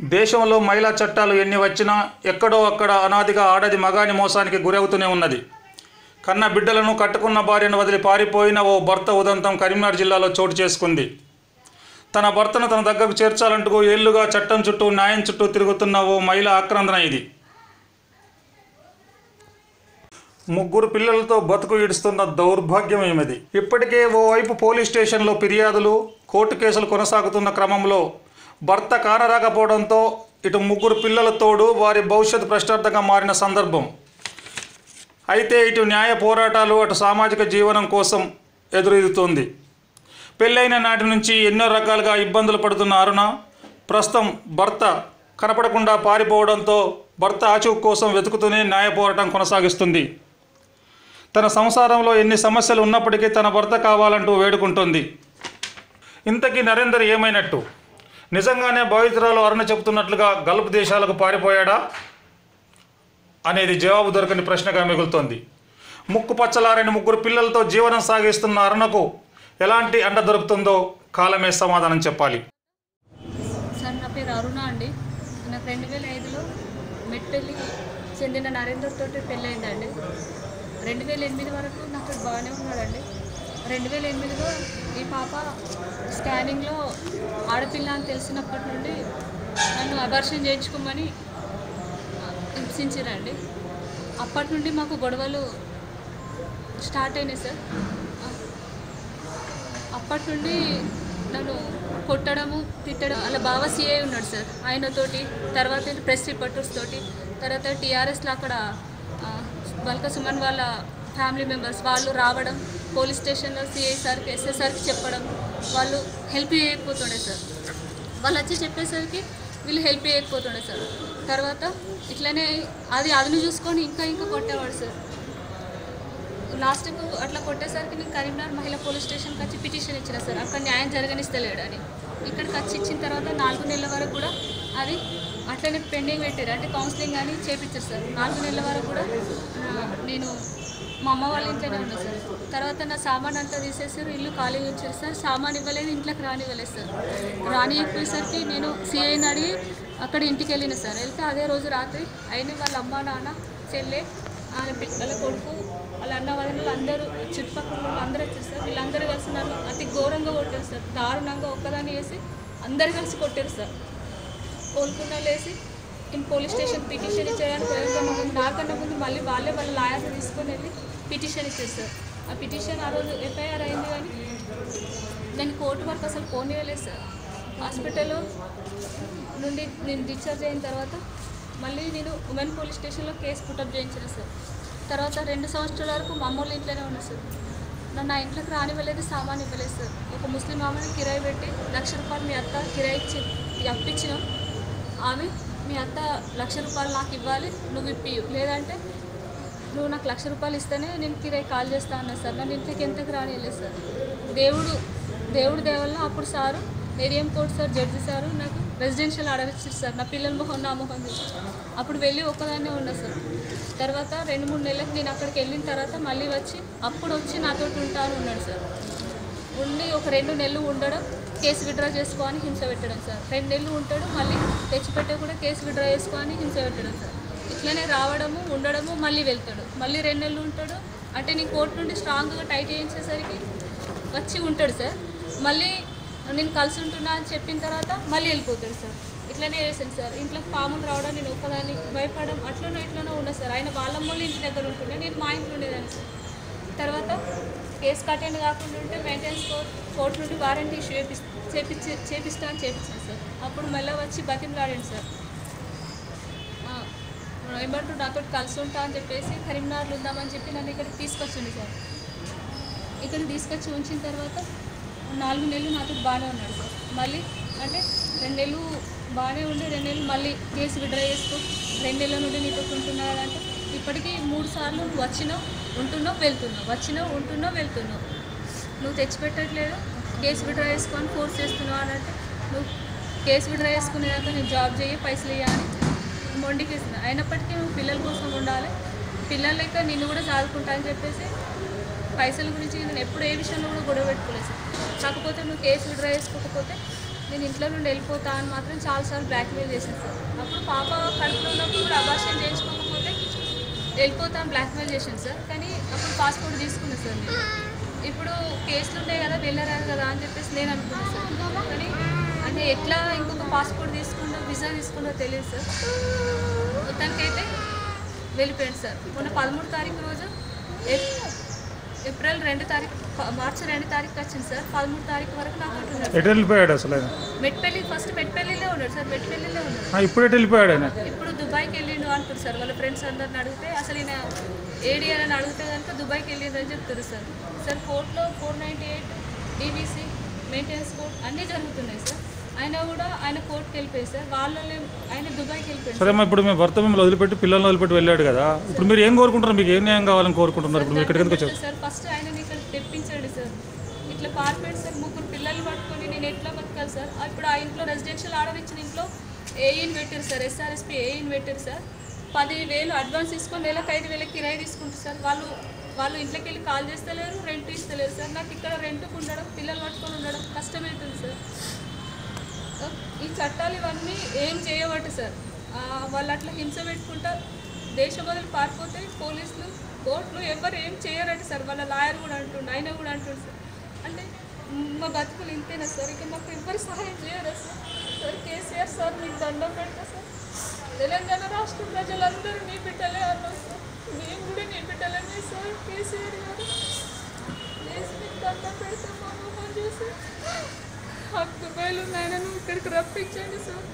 దేశంలో మహిళా చట్టాలు ఎన్ని వచ్చినా ఎక్కడో అక్కడ అనాదిగా ఆడది మగాని మోసానికి గురవుతూనే ఉన్నది. కన్న బిడ్డలను కట్టుకున్న భార్యను వదిలి పారిపోయిన ఓ భర్త ఉదంతం కరీంనగర్ జిల్లాలో చోటు చేసుకుంది. తన భర్తను తన దగ్గరకు చేర్చాలంటూ ఏళ్ళుగా చట్టం చుట్టూ న్యాయం చుట్టూ తిరుగుతున్న ఓ మహిళ ఆక్రందన ఇది. ముగ్గురు పిల్లలతో బతుకు ఈడుస్తున్న దౌర్భాగ్యం ఏమిది? ఇప్పటికే ఓవైపు పోలీస్ స్టేషన్లో ఫిర్యాదులు కోర్టు కేసులు కొనసాగుతున్న క్రమంలో భర్త కానరాకపోవడంతో ఇటు ముగ్గురు పిల్లలతోడు వారి భవిష్యత్తు ప్రశ్నార్థంగా మారిన సందర్భం. అయితే ఇటు న్యాయ పోరాటాలు అటు సామాజిక జీవనం కోసం ఎదురెదుతోంది పెళ్ళైన నాటి నుంచి ఎన్నో రకాలుగా ఇబ్బందులు పడుతున్న అరుణ ప్రస్తుతం భర్త కనపడకుండా పారిపోవడంతో భర్త ఆచూకు కోసం వెతుకుతూనే న్యాయ పోరాటం కొనసాగిస్తుంది. తన సంసారంలో ఎన్ని సమస్యలు ఉన్నప్పటికీ తన భర్త కావాలంటూ వేడుకుంటుంది. ఇంతకీ నరేందర్ ఏమైనట్టు? నిజంగానే బాధితురాలు అరుణ చెబుతున్నట్లుగా గల్ఫ్ దేశాలకు పారిపోయాడా అనేది జవాబు దొరకని ప్రశ్నగా మిగులుతోంది. ముక్కు పచ్చలారని ముగ్గురు పిల్లలతో జీవనం సాగిస్తున్న అరుణకు ఎలాంటి అండ దొరుకుతుందో కాలమే సమాధానం చెప్పాలి. సార్ నా పేరు అరుణ అండి. నాకు రెండు వేల ఐదులో మెట్టెల్లి చెందిన నరేందర్ తోటి పెళ్ళైందండి రెండు వేల ఎనిమిది వరకు నాకు బాగానే ఉన్నాడండి. రెండు వేల ఎనిమిదిలో ఈ పాప స్కానింగ్లో ఆడపిల్ల అని తెలిసినప్పటి నుండి నన్ను అబర్షన్ చేయించుకోమని హింసించారండి. అప్పటి నుండి మాకు గొడవలు స్టార్ట్ అయినాయి సార్. అప్పటి నుండి నన్ను కొట్టడము తిట్టడం అలా బాగా సిఐ ఉన్నాడు సార్ ఆయనతోటి తర్వాత ప్రెస్ రిపోర్టర్స్ తోటి తర్వాత టీఆర్ఎస్లో అక్కడ బల్క సుమన్ వాళ్ళ ఫ్యామిలీ మెంబర్స్ వాళ్ళు రావడం పోలీస్ స్టేషన్లో సిఐ సార్కి ఎస్ఐ సార్కి చెప్పడం వాళ్ళు హెల్ప్ చేయకపోతుండే సార్ వాళ్ళు వచ్చి చెప్పేసరికి వీళ్ళు హెల్ప్ చేయకపోతుండే సార్ తర్వాత ఇట్లనే అది అదును చూసుకొని ఇంకా ఇంకా కొట్టేవాడు సార్ లాస్ట్కు అట్లా కొట్టేసరికి నేను కరీంనగర్ మహిళా పోలీస్ స్టేషన్కి వచ్చి పిటిషన్ ఇచ్చిన సార్ అక్కడ న్యాయం జరగనిస్తలేడు అని. ఇక్కడికి వచ్చి ఇచ్చిన తర్వాత నాలుగు నెలల వరకు కూడా అది అట్లనే పెండింగ్ పెట్టారు. అంటే కౌన్సిలింగ్ అని చేపించారు సార్ నాలుగు నెలల వరకు కూడా నేను మా అమ్మ వాళ్ళ ఇంట్లోనే ఉన్నా సార్. తర్వాత నా సామాన్ అంతా తీసేసారు ఇల్లు ఖాళీ ఉంచారు సార్. సామాన్ ఇవ్వలేదు ఇంట్లోకి రానివ్వలేదు సార్. రానియకపోయేసరికి నేను సిఐని అడిగి అక్కడ ఇంటికి వెళ్ళిన సార్. వెళ్తే అదే రోజు రాత్రి అయిన వాళ్ళ అమ్మ నాన్న చెల్లె ఆయన పిల్లల కొడుకు వాళ్ళ అన్న వాళ్ళు అందరూ చుట్టుపక్కల వాళ్ళు అందరూ వచ్చారు సార్. వీళ్ళందరూ కలిసి నన్ను అతి ఘోరంగా కొట్టారు సార్. దారుణంగా ఒక్కదాన్ని వేసి అందరు కలిసి కొట్టారు సార్. కోలుకున్న లేసి నేను పోలీస్ స్టేషన్ పిటిషన్ ఇచ్చేయడానికి పోయాక ముందు నాకన్నా ముందు మళ్ళీ వాళ్ళే వాళ్ళ లాయర్ని తీసుకొని వెళ్ళి పిటిషన్ ఇచ్చేస్తారు సార్ ఆ పిటిషన్ ఆ రోజు ఎఫ్ఐఆర్ అయింది కానీ నేను కోర్టు వరకు అసలు పోనీయలేదు సార్. హాస్పిటల్లో నుండి నేను డిశ్చార్జ్ అయిన తర్వాత మళ్ళీ నేను ఉమెన్ పోలీస్ స్టేషన్లో కేసు పుటప్ చేయించిన సార్. తర్వాత రెండు సంవత్సరాల వరకు మా అమ్మోళ్ళ ఇంట్లోనే ఉన్నా సార్. నన్ను నా ఇంట్లోకి రానివ్వలేదు సామాన్ ఇవ్వలేదు సార్. ఒక ముస్లిం ఆమెను కిరాయి పెట్టి లక్ష రూపాయలు మీ అత్త కిరాయి ఇచ్చి అప్పించినాం ఆమె మీ అత్త లక్ష రూపాయలు నాకు ఇవ్వాలి నువ్వు ఇప్పి లేదంటే నువ్వు నాకు లక్ష రూపాయలు ఇస్తేనే నేను కిరాయి కాల్ చేస్తా అన్నా సార్. నన్ను ఇంటికి ఎంతకు రానియలేదు సార్? దేవుడు దేవుడు దేవల్ల అప్పుడు సారు ఏరియం కోర్ట్ సార్ జడ్జి సారు నాకు రెసిడెన్షియల్ ఆర్డర్ సార్. నా పిల్లల మొహం నా మొహం అప్పుడు వెళ్ళి ఒక్కదాన్నే ఉన్నా సార్. తర్వాత రెండు మూడు నెలలకు నేను అక్కడికి వెళ్ళిన తర్వాత మళ్ళీ వచ్చి అప్పుడు వచ్చి నాతో ఉంటాను ఉన్నాడు సార్. ఉండి ఒక రెండు నెలలు ఉండడం కేసు విత్డ్రా చేసుకోని హింస పెట్టడం సార్. రెండు నెలలు ఉంటాడు మళ్ళీ తెచ్చిపెట్టే కూడా కేసు విత్డ్రా చేసుకొని హింస పెట్టడం సార్. ఇట్లనే రావడము ఉండడము మళ్ళీ వెళ్తాడు. మళ్ళీ రెండు నెలలు ఉంటాడు. అంటే నేను కోర్టు నుండి స్ట్రాంగ్గా టైట్ చేయించేసరికి వచ్చి ఉంటాడు సార్. మళ్ళీ నేను కలిసి ఉంటున్నా అని చెప్పిన తర్వాత మళ్ళీ వెళ్ళిపోతాడు సార్. ఇట్లనే చేశాను సార్. ఇంట్లో పాములు రావడం నేను ఒక్కదాన్ని భయపడడం అట్లనో ఇట్లనో ఉన్నా సార్. ఆయన వాళ్ళ మళ్ళీ ఇంటి దగ్గర ఉంటుండే నేను మా ఇంట్లో ఉండేదాన్ని సార్. తర్వాత కేసు కట్టండి కాకుండా ఉంటే మెయింటెనెన్స్ కోర్ట్ కోర్టు నుండి వారంటీ ఇష్యూ చేపిస్ చేపిస్తా అని చేపించాను సార్. అప్పుడు మళ్ళీ వచ్చి బతిమలాడండి సార్. ఏమంటూ నాతో కలిసి ఉంటా అని చెప్పేసి కరీంనగర్లో ఉందామని చెప్పి నన్ను ఇక్కడికి తీసుకొచ్చింది సార్. ఇక్కడ తీసుకొచ్చి ఉంచిన తర్వాత నాలుగు నెలలు నాతో బాగానే ఉన్నాడు సార్. మళ్ళీ అంటే రెండు నెలలు బాగానే ఉండి రెండు నెలలు మళ్ళీ కేసు విడ్రా చేసుకో రెండు నెలల నుండి నీతో ఉంటున్నాడు అంటే ఇప్పటికీ మూడు సార్లు నువ్వు వచ్చినావు ఉంటున్నావు వెళ్తున్నావు. వచ్చినావు ఉంటున్నావు వెళ్తున్నావు. నువ్వు తెచ్చిపెట్టట్లేదు. కేసు విడ్రా చేసుకొని ఫోర్స్ చేస్తున్నావు అని అంటే నువ్వు కేసు విడ్రా చేసుకునేదాకా నేను జాబ్ చేయి పైసలు ఇవ్వాలి మొండికి అయినప్పటికీ నువ్వు పిల్లల కోసం ఉండాలి. పిల్లల లెక్క నిన్ను కూడా చదువుకుంటా అని చెప్పేసి పైసల గురించి నేను ఎప్పుడు ఏ విషయంలో కూడా గొడవ పెట్టుకోలేదు. కాకపోతే నువ్వు కేసు విడ్రా చేసుకోకపోతే నేను ఇంట్లో నుండి వెళ్ళిపోతా అని మాత్రం చాలాసార్లు బ్లాక్మెయిల్ చేశాను. సార్ అప్పుడు పాప కడుపులో ఉన్నప్పుడు కూడా అబార్షన్ చేయించుకోకపోతే వెళ్ళిపోతా బ్లాక్మెయిల్ చేశాను సార్. కానీ అప్పుడు పాస్పోర్ట్ తీసుకున్నాను సార్ నేను. ఇప్పుడు కేసులు ఉన్నాయి కదా వెళ్ళరాదు కదా అని చెప్పేసి నేను అనుకున్నాను సార్. కానీ అంటే ఎట్లా ఇంకొక పాస్పోర్ట్ తీసుకుంటో వీసా తీసుకుంటో తెలియదు సార్. మొత్తానికైతే వెళ్ళిపోయాడు సార్. మొన్న పదమూడు తారీఖు రోజు ఏప్- ఏప్రిల్ రెండు తారీఖు మార్చి రెండు తారీఖు వచ్చింది సార్. పదమూడు తారీఖు వరకు నాకు ఎటు వెళ్ళిపోయాడు అసలు మెట్పల్లి ఫస్ట్ మెట్పల్లిలో ఉన్నాడు సార్. మెట్పల్లిలో ఉన్నాడు. ఇప్పుడు వెళ్ళిపోయాడు ఇప్పుడు దుబాయ్కి వెళ్ళిండు అంటారు సార్. వాళ్ళ ఫ్రెండ్స్ అందరిని అడిగితే అసలు ఈయన ఏడి అని అడిగితే కనుక దుబాయ్కి వెళ్ళిండు అని చెప్తారు సార్. సార్ కోర్టులో four ninety eight DBC maintenance court అన్నీ జరుగుతున్నాయి సార్. ఆయన కూడా ఆయన కోర్టుకి వెళ్ళిపోయాయి సార్. వాళ్ళని ఆయన దుబాయ్కి వెళ్ళిపోయాడు సరే. ఇప్పుడు మీ భర్త మిమ్మల్ని వదిలిపెట్టి పిల్లల్ని వదిలిపెట్టి వెళ్ళాడు కదా. ఇప్పుడు మీరు ఏం కోరుకుంటున్నారు? మీకు ఏం న్యాయం కావాలని కోరుకుంటున్నారు? ఇప్పుడు మీరు ఇక్కడికి ఎందుకు వచ్చారు? సార్ ఫస్ట్ ఆయన ఇక్కడ తెప్పించాడు సార్. ఇట్లా పారిపోయాడు సార్. ముగ్గురు పిల్లలు పట్టుకొని నేను ఎట్లా బతకాలి సార్? ఇప్పుడు ఆ ఇంట్లో రెసిడెన్షియల్ ఆర్డర్ ఇచ్చిన ఇంట్లో ఏఈని పెట్టారు సార్? ఎస్ఆర్ఎస్పి ఏఈని పెట్టారు సార్? పదివేలు అడ్వాన్స్ తీసుకొని నెలకు ఐదు వేల కిరాయి తీసుకుంటారు సార్. వాళ్ళు వాళ్ళు ఇంట్లోకి వెళ్ళి కాల్ చేస్తలేరు రెంట్ ఇస్తలేరు సార్. నాకు ఇక్కడ రెంట్కి ఉండడం పిల్లలు పట్టుకొని ఉండడం కష్టమవుతుంది సార్. ఈ చట్టాలు ఇవన్నీ ఏం చేయబట్టు సార్. వాళ్ళు అట్లా హింస పెట్టుకుంటా దేశం వదిలి పారిపోతే పోలీసులు కోర్టులు ఎవరు ఏం చేయరట సార్. వాళ్ళ లాయర్ కూడా అంటుండు ఆయన కూడా అంటుండు సార్. అంటే మా బతుకులు ఇంతేనా సార్? ఇక మాకు ఎవరు సహాయం చేయరా సార్? సార్ కేసీఆర్ సార్ మీకు దండం పెడతా సార్. తెలంగాణ రాష్ట్ర ప్రజలందరూ నీ బిడ్డలే అన్నారు సార్. మేము కూడా నీ బిడ్డలనే సార్ కేసీఆర్ గారు. ప్లీజ్ మీకు దండం పెడతాం మా మొహం చూసి హక్కు బయలు నాయన ఇక్కడికి రప్పించండి సార్.